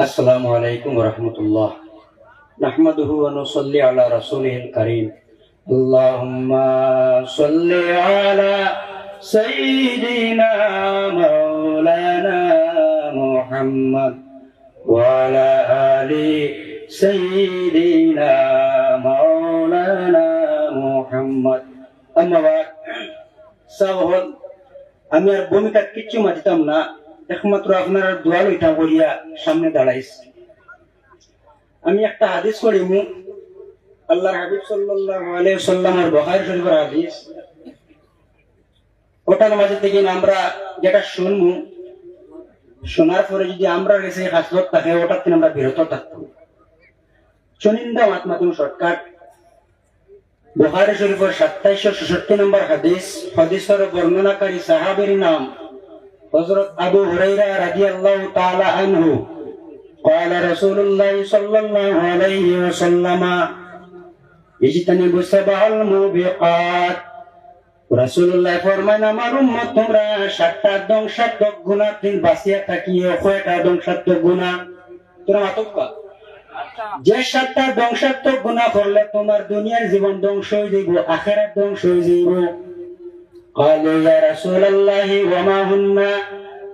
السلام عليكم ورحمة الله نحمده ونصلي على رسوله الكريم اللهم صل على سيدنا مولانا محمد وعلى آل سيدنا مولانا محمد أما بعد সাহল আমি আর ভূমিকা কিচ্ছু মাতিতাম না একমাত্র আপনার দোয়া লইটা করিয়া সামনে দাঁড়াইছি। আমি একটা হাদিস করিমু আল্লাহর হাবিব সাল্লাল্লাহু আলাইহি সাল্লামের বুখারী শরীফের হাদিস। ওটার মাঝে থেকে আমরা যেটা শুনমু, শোনার পরে যদি আমরা কাছে হাসরত থাকে, ওটার থেকে আমরা বিরত থাকব। চনিন্দা মাতমাতুম শর্টকাট বুখারী শরীফের সাতাইশশো ছেষট্টি নম্বর হাদিস, হাদিসের বর্ণনাকারী সাহাবের নাম হযরত আবু হুরাইরা রাদিয়াল্লাহু তাআলা আনহু قال رسول الله صلى الله عليه وسلم اجتنبوا السبع الموبقات রাসূলুল্লাহ ফরমান আমার উম্মত তোমরা সাতটা ধ্বংসাত্মক গুনাহ থেকে বাঁচিয়া থাকিও কয়টা ধ্বংসাত্মক গুনাহ তোমরা মাতব্বা যে সাতটা ধ্বংসাত্মক গুনাহ করলে তোমার দুনিয়ার জীবন ধ্বংস হয়ে যাইব আখেরাত ধ্বংস হয়ে যাইব قالوا يا رسول الله وما هن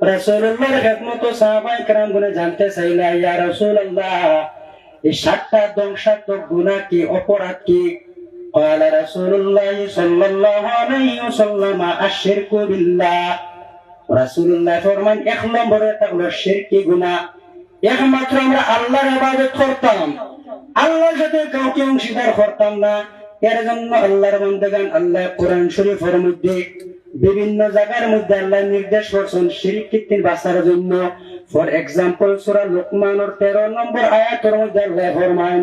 رسول الله খেদমত সাহাবাই کرام গুনে জানতে চাইলা ইয়া রাসূল আল্লাহ এই সাতটা ধ্বংসাত্মক গুনাহ কি অপরাধ কি قال رسول الله صلى الله عليه وسلم الشرك بالله রাসূলুল্লাহ ফরমান এক নম্বরে থাকলো শিরকি গুনাহ একমাত্র আমরা আল্লাহর ইবাদত করতাম আল্লাহর সাথে কাউকে অংশীদার করতাম না এর জন্য আল্লাহর বান্দাগান আল্লাহ কোরআন শরীফের মধ্যে বিভিন্ন জায়গার মধ্যে আল্লাহ নির্দেশ করছেন শিরিক কীর্তির বাঁচার জন্য ফর এক্সাম্পল সূরা লোকমানের 13 নম্বর আয়াতের মধ্যে আল্লাহ ফরমান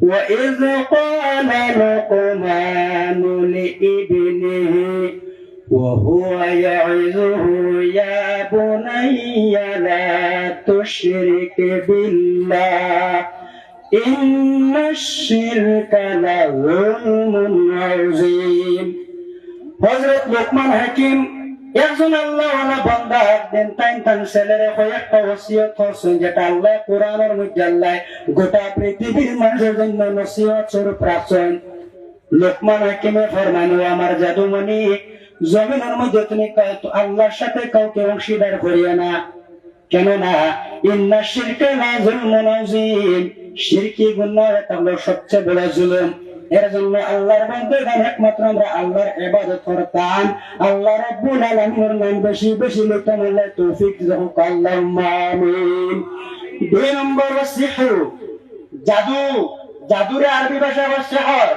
وإذ قال لقمان لابنه وهو يعظه يا بني لا تشرك بالله إن الشرك لظلم عظيم হযরত লোকমান হাকিম একজন আল্লাহ ওয়ালা বান্দা একদিন তাইন তান ছেলেরে কয়েকটা ওসিয়ত করছেন যেটা আল্লাহ কোরআনের মধ্যে আল্লাহ গোটা পৃথিবীর মানুষের জন্য নসিহত স্বরূপ রাখছেন লোকমান হাকিমে ফরমানো আমার জাদুমণি জমিনের মধ্যে তুমি কাউ- আল্লাহর সাথে কাউকে অংশীদার করিও না কেননা ইন্না শিরকে লা যুলমুন আযীম শিরকি এটা হলো সবচেয়ে বড় জুলুম। এর জন্য আল্লাহর বান্দাগণ একমাত্র আমরা আল্লাহর ইবাদত করতাম। আল্লাহ রাব্বুল আলামিনের নাম বেশি বেশি লইতাম আল্লাহ তৌফিক দাও আল্লাহুম্মা আমিন। দুই নম্বর সিহর জাদু। জাদুরে আরবি ভাষা হলো সিহর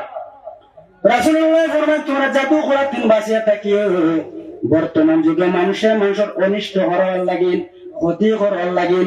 রাসূলুল্লাহ ফরমান তোমরা জাদু করার দিন বাঁচিয়া থাকিও বর্তমান যুগে মানুষের মানুষের অনিষ্ট হওয়ার লাগিন ক্ষতি করার লাগিন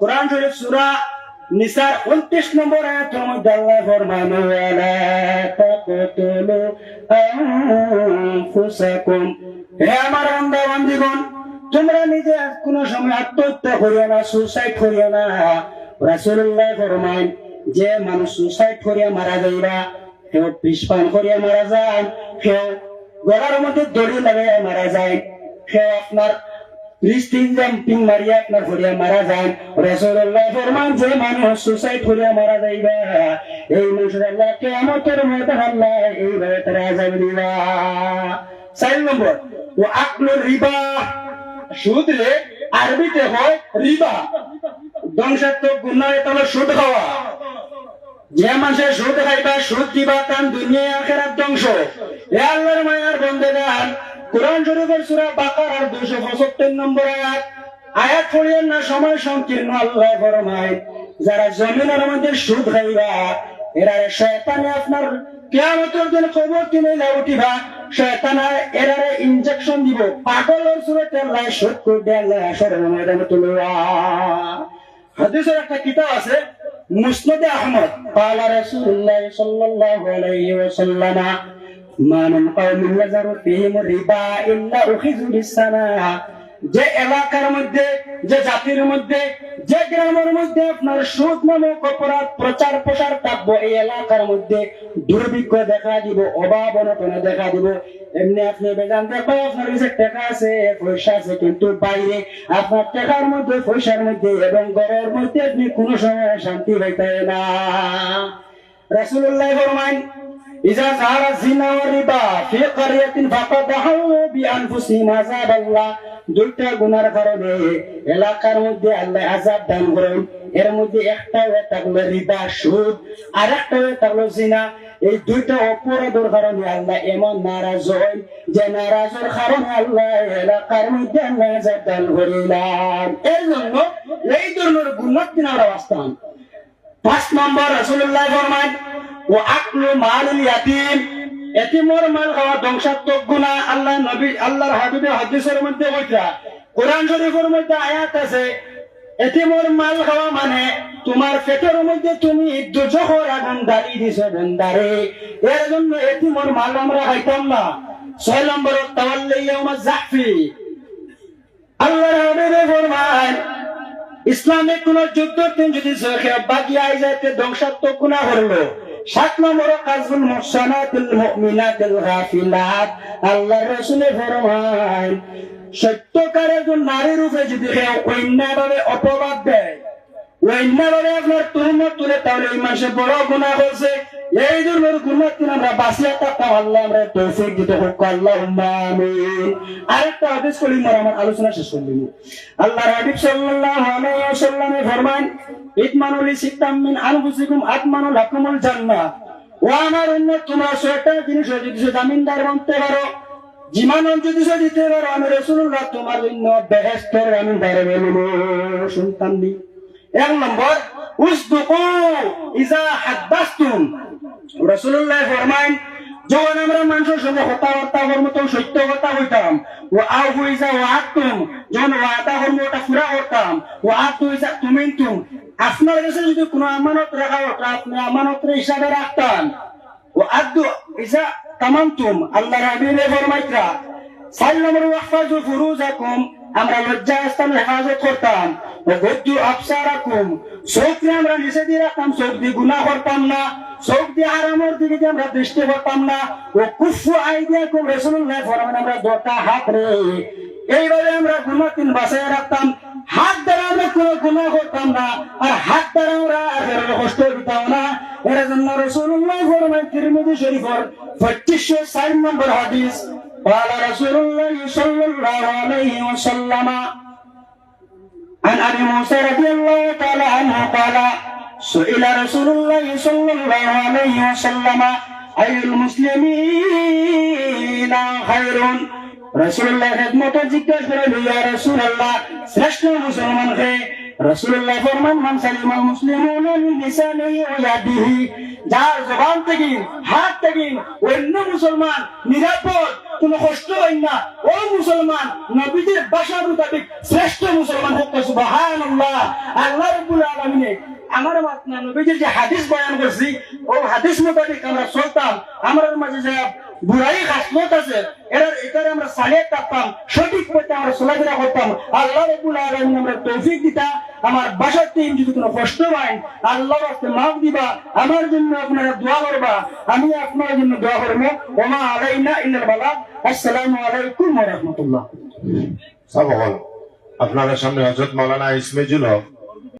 কোরআন শরীফ, সূরা নিসার 29 নম্বর হে আমার তোমরা নিজে কোন সময় আত্মহত্যা করিও না সুসাইড করিও না। রাসূলুল্লাহ ফরমান যে মানুষ সুসাইড করিয়া মারা যাইবা কেউ বিষ পান করিয়া মারা যায় কেউ গলার মধ্যে দড়ি লাগাইয়া মারা যায় কেউ আপনার রিস্টিং জাম্পিং মারিয়া আপনার ভরিয়া মারা যায় রাসূলুল্লাহ ফরমান যে মানুষ সুসাইড করিয়া মারা যাইবা এই মানুষের আল্লাহ কিয়ামতের ময়দান আল্লাহ এইভাবে তারা আযাব দিবা চার নম্বর ও আকলুর রিবা সুদ রে আরবিতে হয় রিবা ধ্বংসাত্মক গুণা এটা হলো সুদ খাওয়া যে মানুষের সুদ খাইবা সুদ দিবা তার দুনিয়া আখেরাত ধ্বংস এ আল্লাহর মায়ার বন্ধে বন্দেগান কোরআন শরীফের সূরা বাকারার 275 নম্বর আয়াত আয়াত পড়িয়েন না সময় সংকীর্ণ আল্লাহ ফরমায় যারা জমিনের মধ্যে সুদ খাইবা এরা শয়তানে আপনার কিয়ামতের দিন কবর কিনে না উঠিবা শয়তান এরারে ইনজেকশন দিব পাগলের সুরতে আল্লাহ সুদ করে দেয় আল্লাহ আসরের ময়দানে তুলবা হাদিসের একটা কিতাব আছে মুসনদে আহমদ قال رسول الله صلى الله عليه وسلم ما من قوم يزر فيهم الربا الا اخذوا بالسنه যে এলাকার মধ্যে যে জাতির মধ্যে যে গ্রামের মধ্যে আপনার সুদ নামক অপরাধ প্রচার প্রসার থাকবো এই এলাকার মধ্যে দুর্ভিক্ষ দেখা দিব অভাব অনটনে দেখা দিব এমনি আপনি বেজান দেখো আপনার কাছে টাকা আছে পয়সা আছে কিন্তু বাইরে আপনার টাকার মধ্যে পয়সার মধ্যে এবং ঘরের মধ্যে আপনি কোনো সময় শান্তি পাইতে না রাসূলুল্লাহ ফরমান إذا ظهر الزنا والربا في قرية فقدحوا بأنفسهم عذاب الله দুইটা গুনার কারণে এলাকার মধ্যে আল্লাহ আজাব দান করেন এর মধ্যে একটা হয়ে থাকলো রিবা সুদ আর একটা হয়ে থাকলো জিনা এই দুইটা অপরাধের কারণে আল্লাহ এমন নারাজ হয় যে নারাজের কারণে আল্লাহ এলাকার মধ্যে আল্লাহ আজাব দান করিলাম এর জন্য এই ধরনের গুণার দিন আমরা বাঁচতাম পাঁচ নম্বর রসুল্লাহ ফরমান ও আকলু মালুল ইয়াতিম। এতিমর মাল খাওয়া ধ্বংসাত্মক গুণা আল্লাহ নবী, আল্লাহর হাদিসের মধ্যে কইতা। কোরআন শরীফের মধ্যে আয়াত আছে, এতিমর মাল খাওয়া মানে তোমার পেটের মধ্যে তুমি দুজখর আগুন দাঁড়িয়ে এর জন্য এতিমর মাল আমরা খাইতাম না। ছয় নম্বর তাওয়াল্লি ইয়াউমা জাহফি আল্লাহর হাবিবে ফরমান ইসলামিক কোন যুদ্ধ যদি বাকি আই যাইতে ধ্বংসাত্মক গুণা করল সাত নম্বরে কাজুল মুহসানাতুল মুমিনাতুল গাফিলাত। আল্লাহ রাসূলের ফরমান একজন নারীর রূপে যদি কেউ অন্যায়ভাবে অপবাদ দেয়, অন্যায়ভাবে আপনার তুলমত তুলে, তাহলে এই মাসে বড় গুণা করছে এই গুণার দিন আমরা বাঁচিয়ে থাকতাম আল্লাহ, আমরা তৌফিক দিতে হোক আল্লাহ আমিন। আরেকটা আদেশ করি মোর আমার আলোচনা শেষ হাবিব সাল্লাল্লাহু আলাইহি ফরমান সিত্তাম মিন আনফুসিকুম আতমানু লাকুমুল জান্নাহ। তোমরা জিনিস যদি জামিনদার পারো জিমান যদি দিতে পারো, আমি রাসূলুল্লাহ তোমার জন্য শুনতাম নি? এক নম্বর ইজা রাসূলুল্লাহ ফরমান যখন আমরা মানুষের সঙ্গে কথাবার্তা করব তো সত্য কথা হইতাম ও আউ হইজা ও আতুম যখন ওয়াদা করব, ওটা পুরা করতাম। ও আতু হইজা তুমিন্তুম। আপনার কাছে যদি কোনো আমানত রাখা ওটা আপনি আমানতের হিসাবে রাখতাম। ও আদু ইজা তামান্তুম আল্লাহ রাবিলে ফরমাইতরা চার নম্বর ওয়াহফাজু ফুরুজাকুম আমরা লজ্জা স্থান হেফাজত করতাম। ও গদ্দু আফসারাকুম চোখ দিয়ে আমরা নিচে দিয়ে রাখতাম, চোখ দিয়ে গুনাহ করতাম না। চোখ দিয়ে আরামের দিকে দিয়ে আমরা দৃষ্টি করতাম না। ও কুফু আইডিয়া কুম রসুল্লাহ ফরমান আমরা দোটা হাত রে। এইভাবে আমরা গুনাহ তিন বাসায় রাখতাম। হাত দ্বারা আমরা কোনো গুনাহ করতাম না। আর হাত দ্বারা আমরা আখেরের কষ্ট দিতাম না। এর জন্য রসুল্লাহ ফরমান তিরমিজি শরীফর পঁচিশশো ষাট নম্বর হাদিস قال رسول الله صلى الله عليه وسلم عن ابي موسى رضي الله تعالى عنه قال سئل رسول الله صلى الله عليه وسلم اي المسلمين خير رسول الله خدمت জিজ্ঞাসা করলেন ইয়া রাসূল আল্লাহ শ্রেষ্ঠ মুসলমান কে রাসূলুল্লাহ ফরমান মান সালিমাল মুসলিমুনা মিন লিসানিহি ওয়া ইয়াদিহি যার জবান থেকে, হাত থেকে অন্য মুসলমান নিরাপদ, কোনো কষ্ট হয় না। ও মুসলমান, নবীদের ভাষা মোতাবেক শ্রেষ্ঠ মুসলমান হোক সুবহানাল্লাহ। আল্লাহ রাব্বুল আলামিনে আমার মাতনা নবীজির যে হাদিস বয়ান করছি, ও হাদিস মোতাবেক আমরা চলতাম। আমার মাঝে যে বুড়াই খাসমত আছে এটারে আমরা সালিয়ে থাকতাম, সঠিক পথে আমরা চলাফেরা করতাম। আল্লাহ রাব্বুল আলামিন আমরা তৌফিক দিতা আমার বাসার টিম যদি কোনো কষ্ট পায় আল্লাহর রাস্তে মাফ দিবা, আমার জন্য আপনারা দোয়া করবা, আমি আপনার জন্য দোয়া করব। ওমা আলাইনা ইন্দর বালাগ। আসসালামু আলাইকুম ওয়া আপনাদের সামনে হজরত মৌলানা ইসমেজুল হক